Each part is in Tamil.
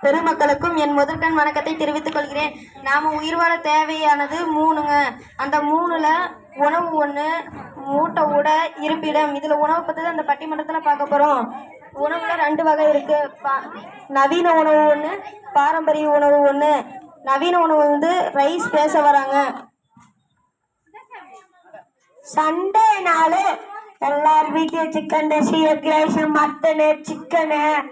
பெருமக்களுக்கும் என் முதற்கண் வணக்கத்தை தெரிவித்துக் கொள்கிறேன். நாம உயிர் வாழ தேவையானது மூணுங்க. அந்த மூணுல உணவு ஒன்று மூட்டை உட இருப்பிடம். இதில் உணவை பற்றி தான் அந்த பட்டிமன்றத்தில் பார்க்க போகிறோம் உணவுல ரெண்டு வகை இருக்கு. பா- நவீன உணவு ஒன்று பாரம்பரிய உணவு ஒன்று நவீன உணவு வந்து ரைஸ் பேச வராங்க. சண்டேனாலே எல்லார் வீட்லயும் chicken rice mutton chicken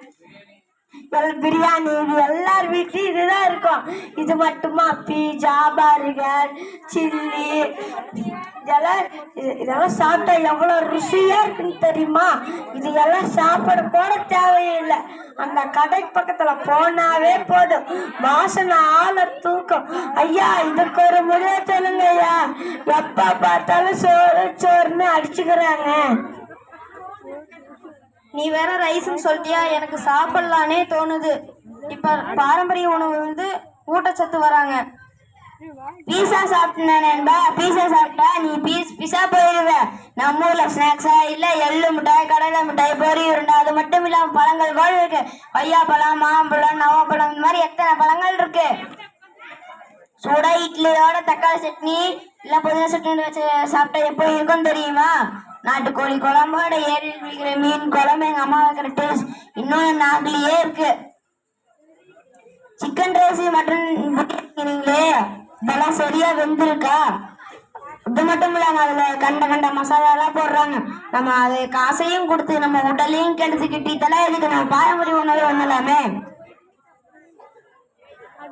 biryani இது எல்லார் வீட்லயும் இதுதான் இருக்கும். இது மட்டுமா? Pizza burger chilli. இதெல்லாம் இதெல்லாம் சாப்பிட்டா எவ்வளோ ருசியா இருக்குன்னு தெரியுமா? இது எல்லாம் சாப்பிட கூட தேவையில்லை அந்த கடை பக்கத்துல போனாவே போதும். வாசனை ஆள தூக்கம். ஐயா இதுக்கு ஒரு முடிவு சொல்லுங்க ஐயா எப்ப பார்த்தாலும் சோறு சோறுன்னு அடிச்சுக்கிறாங்க. நீ வேற ரைஸ்னு சொல்லிட்டியா? எனக்கு சாப்பிடலானே தோணுது. இப்போ பாரம்பரிய உணவு வந்து ஊட்டச்சத்து வராங்க. பீஸா சாப்பிட்டேன்பா பீஸா சாப்பிட்டா நீ பீஸ் பீஸா போயிடுவ. நம்ம ஊர்ல ஸ்நாக்ஸா இல்ல எள்ளு மிட்டாய் கடலை மிட்டாய் பொறி உருண்டை அது மட்டும் இல்லாம பழங்கள் கூட இருக்கு. கொய்யாப்பழம் மாம்பழம் நவாப்பழம் இந்த மாதிரி எத்தனை பழங்கள் இருக்கு? சுட இட்லியோட தக்காளி சட்னி இல்ல புதினா சட்னி வச்சு சாப்பிட்டா எப்போ இருக்கும் தெரியுமா? நாட்டுக்கோழி குழம்போட ஏரியில் விற்கிற மீன் குழம்பு எங்க அம்மா வைக்கிற டேஸ்ட் இன்னும் நாக்குலயே இருக்கு. சிக்கன் ரைஸ் மட்டன் பிரியாணிங்களே இதெல்லாம் சரியா வெந்திருக்கா? இது மட்டும் இல்லாம அதுல கண்ட கண்ட மசாலாலாம் போடுறாங்க. நம்ம அது காசையும் கொடுத்து நம்ம உடலையும் கெடுத்துக்கிட்டு இதெல்லாம் எதுக்கு? நம்ம பாரம்பரிய உணவு ஒண்ணலாமே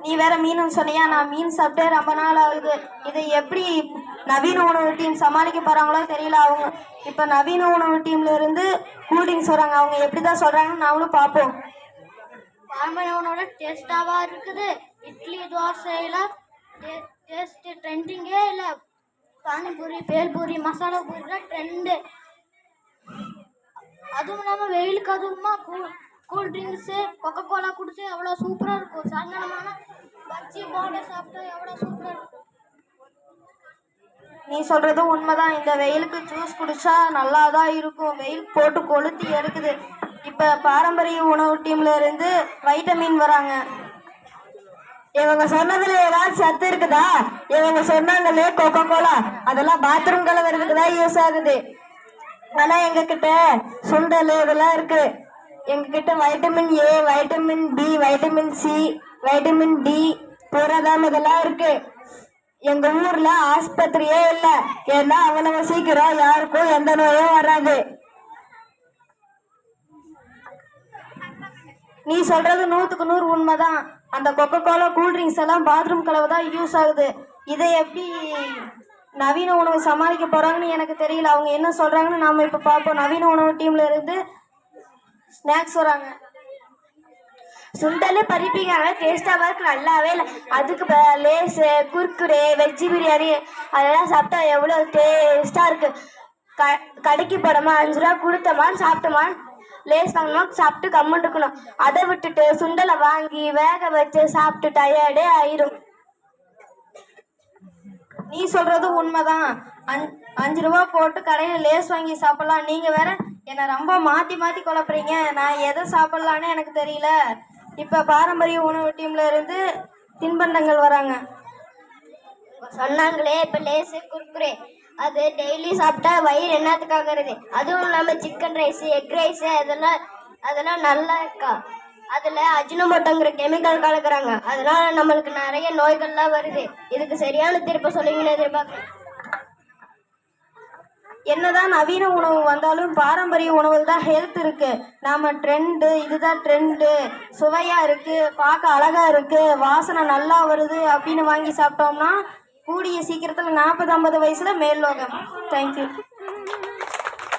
நீ வேற மீன் சொன்னியா? நான் மீன் சாப்பிட்டே ரொம்ப நாள் ஆகுது. இதை எப்படி நவீன உணவு டீம் சமாளிக்க போகிறாங்களோ தெரியல. அவங்க இப்போ நவீன உணவு டீம்ல இருந்து கூல்ட்ரிங்க்ஸ் வராங்க அவங்க எப்படி தான் சொல்கிறாங்கன்னு நாமளும் பார்ப்போம். பாரம்பரிய உணவோட டேஸ்டாவா இருக்குது? இட்லி தோசையெல்லாம் டேஸ்ட் ட்ரெண்டிங்கே இல்லை. பானிபூரி பேல்பூரி மசாலா பூரி தான் ட்ரெண்டு அதுவும் இல்லாமல் வெயிலுக்கு அதுவுமா cool cool drinks coca cola குடிச்சு எவ்வளோ சூப்பராக இருக்கும். சாயங்காலமான பஜ்ஜி போண்டா சாப்பிட்டா எவ்வளோ சூப்பராக இருக்கும். நீ சொல்றது உண்மைதான். இந்த வெயிலுக்கு ஜூஸ் குடிச்சா நல்லா தான் இருக்கும். வெயில் போட்டு கொளுத்தி எடுக்குது. இப்போ பாரம்பரிய உணவு டீம்ல இருந்து வைட்டமின் வராங்க. இவங்க சொன்னதுல ஏதாவது சத்து இருக்குதா? இவங்க சொன்னாங்களே கோகோ கோலா அதெல்லாம் பாத்ரூம் கலவரத்துக்கு தான் யூஸ் ஆகுது. ஆனா எங்க கிட்ட சுண்டல் இதெல்லாம் இருக்கு. எங்க கிட்ட vitamin A vitamin B vitamin C vitamin D புரதம் இதெல்லாம் இருக்கு. எங்க ஊர்ல ஆஸ்பத்திரியே இல்ல. ஏன்னா அவ்வளவு சீக்கிரம் யாருக்கும் எந்த நோயும் வராது. நீ சொல்றது நூற்றுக்கு நூறு உண்மைதான். அந்த கொக்கோ கோலா கூல்ட்ரிங்க்ஸ் எல்லாம் பாத்ரூம் கலவை தான் யூஸ் ஆகுது. இதை எப்படி நவீன உணவு சமாளிக்க போறாங்கன்னு எனக்கு தெரியல. அவங்க என்ன சொல்றாங்கன்னு நாம இப்போ பார்ப்போம். நவீன உணவு டீம்ல இருந்து ஸ்நாக்ஸ் வராங்க. சுண்டல் பறிப்பீங்க. டேஸ்ட்டாக இருக்கு நல்லாவே இல்லை. அதுக்கு ப- லேஸு குர்குரே வெஜ்ஜி பிரியாணி அதெல்லாம் சாப்பிட்டா எவ்வளோ டேஸ்ட்டாக இருக்குது க கடைக்கு போனோமா அஞ்சு ரூபா கொடுத்தோமான்னு சாப்பிட்டோமா? லேஸ் வாங்கணும் சாப்பிட்டு கம்முன்னு இருக்கணும் அதை விட்டுட்டு சுண்டலை வாங்கி வேக வச்சு சாப்பிட்டு டயர்டே ஆயிரும். நீ சொல்றது உண்மைதான். அஞ் அஞ்சு ரூபா போட்டு கடையில் லேஸ் வாங்கி சாப்பிடலாம். நீங்கள் வேற என்னை ரொம்ப மாற்றி மாற்றி குழப்புறீங்க. நான் எதை சாப்பிட்லான்னு எனக்கு தெரியல. இப்போ பாரம்பரிய உணவு டீம்ல இருந்து தின்பண்டங்கள் வராங்க. சொன்னாங்களே இப்போ லேஸு குர்குரே. அது டெய்லி சாப்பிட்டா வயிறு என்னத்துக்காகிறது அதுவும் இல்லாமல் சிக்கன் ரைஸ் எக் ரைஸு அதெல்லாம் அதெல்லாம் நல்லா இருக்கா? அதில் அஜினமோட்டோங்கிற கெமிக்கல் கலக்குறாங்க. அதனால நம்மளுக்கு நிறைய நோய்கள்லாம் வருது. இதுக்கு சரியான தீர்ப்பு சொல்லுவீங்கன்னு எதிர்பார்க்குறேன். என்னதான் நவீன உணவு வந்தாலும் பாரம்பரிய உணவில் தான் ஹெல்த் இருக்குது நாம் ட்ரெண்டு இதுதான் ட்ரெண்டு சுவையாக இருக்குது பார்க்க அழகாக இருக்குது வாசனை நல்லா வருது அப்படின்னு வாங்கி சாப்பிட்டோம்னா கூடிய சீக்கிரத்தில் நாற்பது ஐம்பது வயசுல மேல்லோகம். தேங்க்யூ